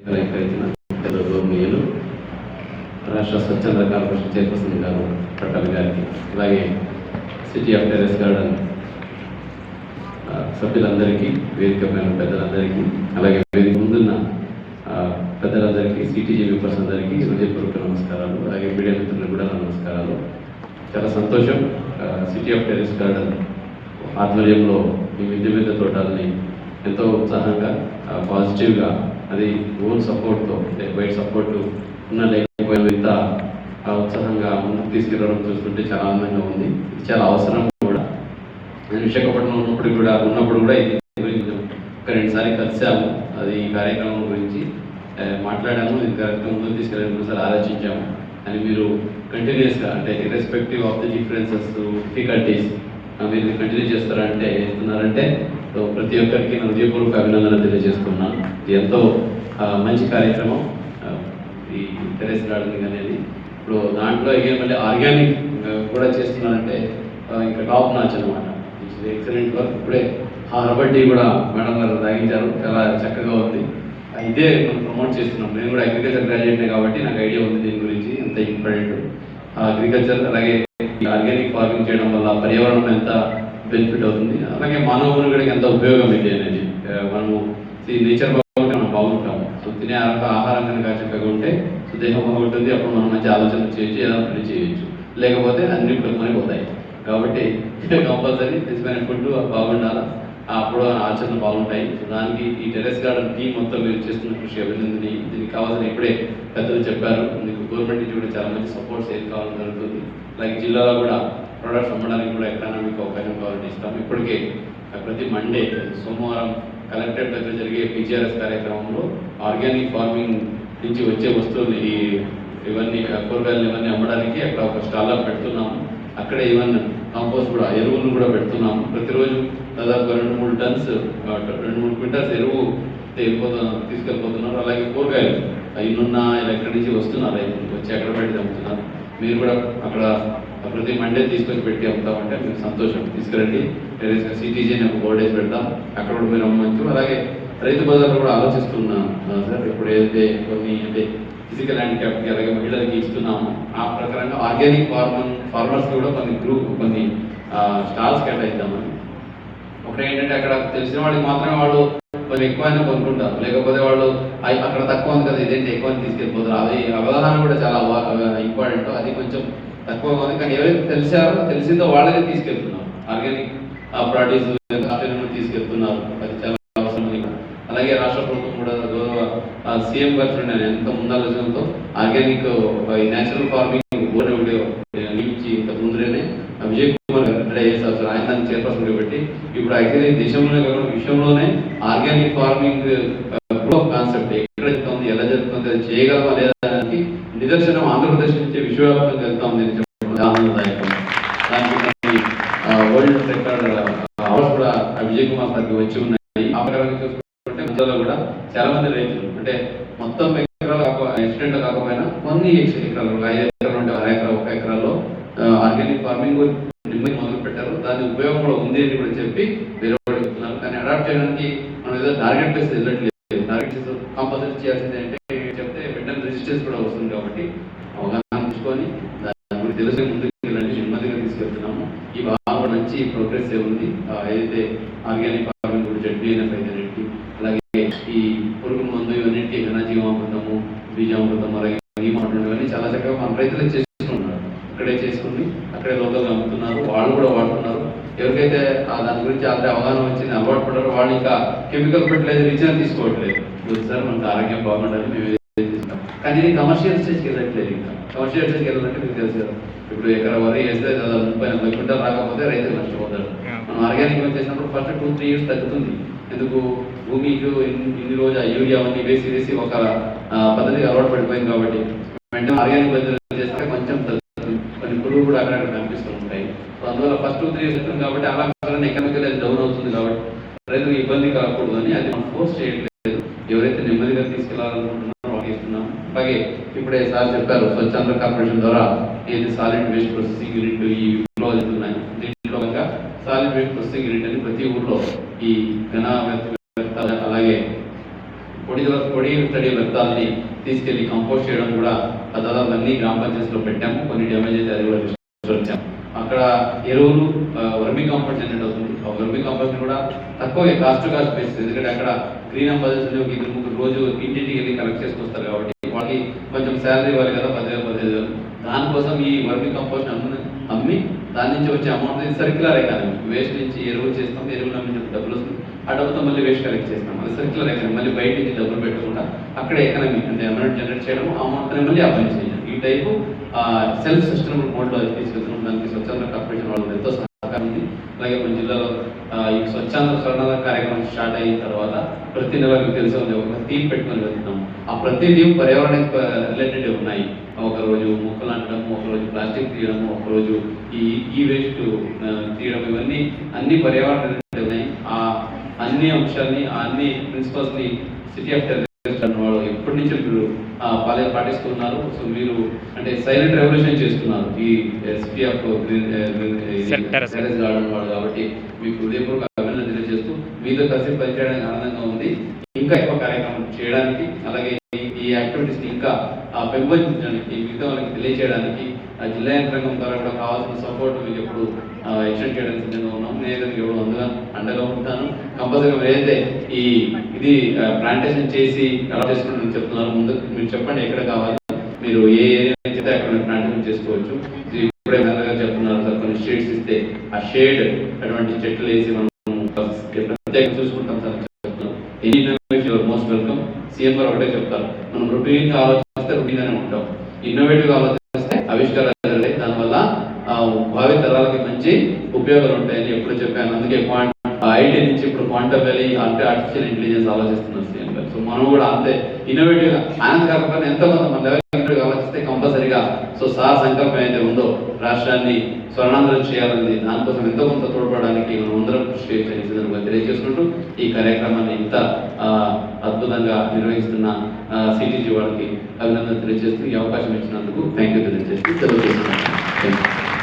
అలంకరించిన గౌరవనీయులు రాష్ట్ర స్వచ్ఛంద కార్పొరేషన్ చైర్పర్సన్ గారు పట్టాభి గారికి అలాగే సిటీ ఆఫ్ టెరెస్ గార్డెన్ సభ్యులందరికీ వేదిక పైన పెద్దలందరికీ అలాగే వేదిక ముందున్న పెద్దలందరికీ సిటీజీ మెంబర్స్ అందరికీ హృదయపూర్వక నమస్కారాలు అలాగే మీడియా మిత్రులకు కూడా నమస్కారాలు. చాలా సంతోషం సిటీ ఆఫ్ టెరెస్ గార్డెన్ ఆధ్వర్యంలో ఈ మిద్దె మీద తోటాలని ఎంతో ఉత్సాహంగా పాజిటివ్గా అది ఓన్ సపోర్ట్తో అంటే బయట సపోర్ట్ ఉన్న లేకపోయినా ఇంత ఉత్సాహంగా ముందుకు తీసుకెళ్ళడం చూస్తుంటే చాలా ఆనందంగా ఉంది. ఇది చాలా అవసరం కూడా. నేను విశాఖపట్నం ఉన్నప్పుడు కూడా ఉన్నప్పుడు కూడా ఇది గురించి ఒక రెండుసార్లు కలిసాము అది ఈ కార్యక్రమం గురించి మాట్లాడాము. ఈ కార్యక్రమం ముందుకు తీసుకెళ్ళడం సార్ ఆలోచించాము. అని మీరు కంటిన్యూస్గా అంటే irrespective of the differences difficulties మీరు కంటిన్యూ చేస్తారంటే చేస్తున్నారంటే ప్రతి ఒక్కరికి నా హృదయపూర్వక అభినందన తెలియజేస్తున్నాను ఇది ఎంతో మంచి కార్యక్రమం. ఈ టెరెస్ గార్డెనింగ్ అనేది. ఇప్పుడు దాంట్లో ఇక మళ్ళీ ఆర్గానిక్ కూడా చేస్తున్నారంటే ఇంకా టాప్ నాచ్ అనమాట ఎక్సలెంట్ వర్క్ ఇప్పుడే ఆ టీ కూడా మేడం గారు తాగించారు చాలా చక్కగా ఉంది. ఇదే మనం ప్రమోట్ చేస్తున్నాం. నేను కూడా అగ్రికల్చర్ గ్రాడ్యుయేట్నే కాబట్టి నాకు ఐడియా ఉంది దీని గురించి. ఎంత ఇంపార్టెంట్ అగ్రికల్చర్ అలాగే ఆర్గానిక్ ఫార్మింగ్ చేయడం వల్ల పర్యావరణం ఎంత బెనిఫిట్ అవుతుంది? అలాగే మానవ మనుగడకి ఎంత ఉపయోగం ఇది అనేది మనము నేచర్ బాగుంటే మనం బాగుంటాము. సో తినే ఆహారం కనుక చక్కగా ఉంటే సో దేహం బాగుంటుంది అప్పుడు మనం మంచి ఆలోచన చేయొచ్చు ఏదైనా పని చేయొచ్చు. లేకపోతే అన్ని కొనుక్కొని పోతాయి. కాబట్టి కంపల్సరీ తెచ్చిపోయిన ఫుడ్ బాగుండాలా? అప్పుడు ఆచరణ బాగుంటాయి. సో దానికి ఈ టెరెస్ గార్డెన్ టీం మొత్తం మీరు చేస్తున్న కృషి అభినందనీయ దీనికి కావాల్సిన ఇప్పుడే పెద్దలు చెప్పారు. మీకు గవర్నమెంట్ నుంచి కూడా చాలా మంచి సపోర్ట్స్ ఏది కావాలని జరుగుతుంది. అలాగే జిల్లాలో కూడా ప్రొడక్ట్స్ అమ్మడానికి కూడా ఎక్కడైనా మీకు అవకాశం కావాలంటే ఇస్తాం. ఇప్పటికే ప్రతి మండే సోమవారం కలెక్టరేట్ దగ్గర జరిగే పిజిఆర్ఎస్ కార్యక్రమంలో ఆర్గానిక్ ఫార్మింగ్ నుంచి వచ్చే వస్తువులు ఈ ఇవన్నీ కూరగాయలు ఇవన్నీ అమ్మడానికి అక్కడ ఒక స్టాల్లో పెడుతున్నాము. అక్కడ ఈవెన్ కంపోస్ట్ కూడా ఎరువులు కూడా పెడుతున్నాము. ప్రతిరోజు దాదాపు రెండు మూడు టన్స్ రెండు మూడు క్వింటల్స్ ఎరువు వెళ్ళిపోతున్నారు తీసుకెళ్ళిపోతున్నారు. అలాగే కూరగాయలు ఇన్నున్న ఎక్కడి నుంచి వస్తున్నారు వచ్చి ఎక్కడ పెట్టి అమ్ముతున్నారు. మీరు కూడా అక్కడ ప్రతి మండే తీసుకొని పెట్టి అమ్ముతామంటే మీకు సంతోషం. తీసుకురండి. సిటీజీ ఒక ఒక డేస్ పెడతాం. అక్కడ కూడా మీరు అమ్మవచ్చు అలాగే రైతు బజార్లో కూడా ఆలోచిస్తున్నాం. సార్ ఇప్పుడు ఏదైతే కొన్ని అంటే ఫిజికల్ హ్యాండిక్యాప్కి అలాగే మహిళలకి ఇస్తున్నాము ఆ ప్రకారంగా ఆర్గానిక్ ఫార్మర్ ఫార్మర్స్ కూడా కొన్ని గ్రూప్ కొన్ని స్టాల్స్ కేటాయిద్దామని ఒకటి ఏంటంటే అక్కడ తెలిసిన వాడికి మాత్రమే వాళ్ళు కొంచెం ఎక్కువైనా కొనుక్కుంటారు. లేకపోతే వాళ్ళు అక్కడ తక్కువ ఉంది కదా ఇదేంటి ఎక్కువ తీసుకెళ్ళిపోతారు. అది అవగాహన కూడా చాలా ఇంపార్టెంట్ అది కొంచెం తక్కువ ఉంది. కానీ ఎవరైతే తెలిసారో తెలిసిందో వాళ్ళకే తీసుకెళ్తున్నారు. ఆర్గానిక్ ప్రాడక్ట్స్ తీసుకెళ్తున్నారు. అది చాలా అవసరం అలాగే రాష్ట్ర ప్రభుత్వం కూడా గౌరవ సీఎం గారు చూడండి ఎంత ముందాలోచనతో ఆర్గానిక్ నేచురల్ ఫార్మింగ్ బోర్డు నియమించి ఇంత విజయ్ కుమార్ గారు రిటైర్ అసలు ఆయన దాన్ని చైర్పర్సన్ పెట్టి ఇప్పుడు యాక్చువల్లీ దేశంలోనే కాకుండా విషయంలోనే organic farming proof of concept ఎక్కడ జరుగుతుంది ఎలా జరుగుతుంది అది చేయగలమా లేదా దానికి నిదర్శనం ఆంధ్రప్రదేశ్ నుంచి విశ్వవ్యాప్తంగా వెళ్తా ఉంది అని చెప్పడం ఆనందదాయకం. దానికి వరల్డ్ రికార్డ్ అవార్డ్స్ కూడా విజయ్ కుమార్ సార్కి వచ్చి ఉన్నాయి. ఆ ప్రకారం చూసుకుంటే మధ్యలో కూడా చాలా మంది రైతులు అంటే మొత్తం ఎకరాలు కాక ఎక్స్టెంట్ కాకపోయినా కొన్ని ఎకరాలు ఐదు ఎకరాలు ఉంటే అర ఎకరా ఒక ఎకరాల్లో ఆర్గానిక్ ఫార్మింగ్ మొదలు దాని ఉపయోగం కూడా ఉంది అని కూడా చెప్పి వేరే వాళ్ళు కానీ అడాప్ట్ చేయడానికి మనం ఏదో టార్గెట్ బేస్ వెళ్ళట్లేదు. టార్గెట్ చేసి కంపల్సరీ చేయాల్సింది అంటే చెప్తే వెంటనే రెసిస్టెన్స్ కూడా వస్తుంది కాబట్టి అవగాహన ఉంచుకొని దాని గురించి తెలిసే ముందుకు వెళ్ళండి. నెమ్మదిగా తీసుకెళ్తున్నాము. ఈ బాగా మంచి ప్రోగ్రెస్ ఉంది. ఏదైతే ఆర్గానిక్ ఫార్మింగ్ గురించి డిఎన్ఎఫ్ అయితే అలాగే ఈ పురుగు మందు ఇవన్నింటికి ఘనజీవామృతము బీజామృతం అలాగే ఇవన్నీ ఇవన్నీ చాలా చక్కగా మన రైతులు చేసుకుంటున్నారు అక్కడే చేసుకుని అక్కడే లోకల్గా అమ్ముతున్నారు వాళ్ళు కూడా వాడుతున్నారు ఎవరికైతే ఆ దాని గురించి ఆల్రెడీ అవగాహన వచ్చింది. అలవాటు పడ్డారో. వాళ్ళు ఇంకా కెమికల్ ఫెర్టిలైజర్ ఇచ్చినా తీసుకోవట్లేదు. "వద్దు సార్ మనకు ఆరోగ్యం బాగుండాలి మేము కానీ ఇది కమర్షియల్ స్టేజ్కి వెళ్ళట్లేదు ఇంకా. కమర్షియల్ స్టేజ్కి వెళ్ళాలంటే మీకు తెలుసు కదా. ఇప్పుడు ఎకరా వరి వేస్తే ముప్పై నలభై క్వింటాలు రాకపోతే రైతు నష్టపోతాడు మనం ఆర్గానిక్ చేసినప్పుడు ఫస్ట్ టూ త్రీ ఇయర్స్ తగ్గుతుంది. ఎందుకు? భూమికి ఇన్ని రోజు యూరియా అవన్నీ వేసి వేసి ఒక పద్ధతికి అలవాటు పడిపోయింది కాబట్టి వెంటనే ఆర్గానిక్ పద్ధతి చేస్తే కొంచెం తగ్గుతుంది. కొన్ని పురుగులు కూడా అక్కడక్కడ కనిపిస్తూ ఉంటాయి. సో అందువల్ల ఫస్ట్ టూ త్రీ ఇయర్స్ కాబట్టి అలా ఎకనామికల్ అది డౌన్ అవుతుంది కాబట్టి రైతులకు ఇబ్బంది కాకూడదు అని అది మనం ఫోర్స్ చేయట్లేదు. ఎవరైతే నెమ్మదిగా తీసుకెళ్ళాలనుకుంటున్నారో వాళ్ళకి ఇస్తున్నాం. అలాగే ఇప్పుడే సార్ చెప్పారు స్వచ్ఛాంధ్ర కార్పొరేషన్ ద్వారా ఏది సాలిడ్ వేస్ట్ ప్రొసెసింగ్ యూనిట్ ఈ ఊళ్ళో ఉన్నాయి దీంట్లో సాలిడ్ వేస్ట్ ప్రొసెసింగ్ యూనిట్ అని ప్రతి ఊర్లో ఈ ఘన వ్యర్థాలు అలాగే పొడి పొడి తడి వ్యర్థాలని తీసుకెళ్ళి కంపోస్ట్ చేయడం కూడా దాదాపు అన్ని గ్రామ పంచాయతీలో పెట్టాము. కొన్ని డ్యామేజ్ అయితే అది కూడా అక్కడ ఎరువులు వర్మి కాంపోస్ట్ జనరేట్ అవుతుంది. ఆ వర్మి కాంపోస్ట్ కూడా తక్కువ కాస్ట్ కాస్ట్ బేసిస్ ఎందుకంటే అక్కడ గ్రీన్ అంబాసిడర్స్ ఒక ఇద్దరు ముగ్గురు రోజు ఇంటింటికి వెళ్ళి కలెక్ట్ చేసుకొస్తారు కాబట్టి వాళ్ళకి కొంచెం శాలరీ ఇవ్వాలి కదా పదివేలు పదిహేను వేలు. దానికోసం ఈ వర్మి కంపోస్ట్ అమ్మి అమ్మి దాని నుంచి వచ్చే అమౌంట్ సర్క్యులర్ ఎకానమీ వేస్ట్ నుంచి ఎరువులు చేస్తాం ఎరువులు అమ్మి డబ్బులు వస్తుంది ఆ డబ్బుతో మళ్ళీ వేస్ట్ కలెక్ట్ చేస్తాం. అది సర్క్యులర్ ఎకానమీ మళ్ళీ బయట నుంచి డబ్బులు పెట్టకుండా అక్కడ ఎకానమీ అంటే అమౌంట్ జనరేట్ చేయడం అమౌంట్ని అమౌంట్ మళ్ళీ అప్లై చేయడం ఈ టైపు సెల్ఫ్ సస్టైనబుల్ మోడ్లో తీసుకెళ్తున్నాం దానికి స్వచ్ఛంద కార్పొరేషన్ వాళ్ళు ఎంతో సహకారం ఉంది. అలాగే మన జిల్లాలో ఈ స్వచ్ఛంద స్వర్ణాల కార్యక్రమం స్టార్ట్ అయిన తర్వాత ప్రతి నెల మీకు తెలిసే ఉంది ఒక థీమ్ పెట్టుకొని వెళ్తున్నాం ఆ ప్రతి థీమ్ పర్యావరణ రిలేటెడ్ ఉన్నాయి. ఒకరోజు మొక్కలు అంటడం ఒకరోజు ప్లాస్టిక్ తీయడం ఒక రోజు ఈ ఈ వేస్ట్ తీయడం ఇవన్నీ అన్ని పర్యావరణ రిలేటెడ్ ఉన్నాయి. ఆ అన్ని అంశాలని ఆ అన్ని ప్రిన్సిపల్స్ని సిటీ ఆఫ్ ఎప్పటి నుంచి మీరు ఆ, పాలే పాటిస్తున్నారు సో మీరు అంటే సైలెంట్ రెవల్యూషన్ చేస్తున్నారు ఈ Terrace. టెరెస్ గార్డెన్ కాబట్టి మీకు హృదయపూర్వక అభినందన తెలియజేస్తూ మీతో కలిసి పనిచేయడానికి ఆనందంగా ఉంది ఇంకా ఎక్కువ కార్యక్రమం చేయడానికి అలాగే ఈ- యాక్టివిటీస్ ఇంకా పెంపొందించడానికి మిగతా వాళ్ళకి తెలియజేయడానికి ఆ జిల్లా యంత్రాంగం ద్వారా కూడా కావాల్సిన సపోర్ట్ మీకు ఎప్పుడు ఎక్స్టెండ్ చేయడానికి సిద్ధంగా ఉన్నాం నేను అందుగా అండగా ఉంటాను. కంపల్సరీ ఏదైతే ఈ ఇది ప్లాంటేషన్ చేసి ఎలా చేసుకుంటారని చెప్తున్నారు ముందు మీరు చెప్పండి ఎక్కడ కావాలి. మీరు ఏ ఏరియా అయితే అక్కడ ప్లాంటేషన్ చేసుకోవచ్చు. ఇప్పుడే మెల్లగా చెప్తున్నారు సార్ కొన్ని షేడ్స్ ఇస్తే ఆ షేడ్ అటువంటి చెట్లు వేసి మనం ప్రత్యేకంగా చూసుకుంటాం సార్ చెప్తున్నాం మోస్ట్ వెల్కమ్ సీఎం గారు ఒకటే చెప్తారు. మనం రొటీన్గా ఆలోచిస్తే రొటీన్ గానే ఉంటాం. ఇన్నోవేటివ్గా ఆలోచిస్తే ఆవిష్కారాలు భావితరాలకి భావి తరాలకి మంచి ఉపయోగాలు ఉంటాయని ఎప్పుడు చెప్పాను. అందుకే పాయింట్ ఐటీ నుంచి ఇప్పుడు క్వాంటమ్ వెళ్ళి అంటే ఆర్టిఫిషియల్ ఇంటెలిజెన్స్ ఆలోచిస్తున్నారు సీఎం గారు. సో మనం కూడా అంతే ఇన్నోవేటివ్గా ఆయన కాకపోతే ఎంతో కొంత మన లెవెల్ ఆలోచిస్తే కంపల్సరీగా సో సార్ సంకల్పం అయితే ఉందో రాష్ట్రాన్ని స్వర్ణాంధ్రం చేయాలని దానికోసం ఎంతో కొంత తోడ్పడడానికి మనం అందరం కృషి చేయొచ్చని ఈ తెలియజేసుకుంటూ ఈ కార్యక్రమాన్ని ఇంత అద్భుతంగా నిర్వహిస్తున్న సిటీజీ వాళ్ళకి అభినందన తెలియజేస్తూ ఈ అవకాశం ఇచ్చినందుకు థ్యాంక్ యూ తెలియజేస్తూ తెలియజేస్తున్నాను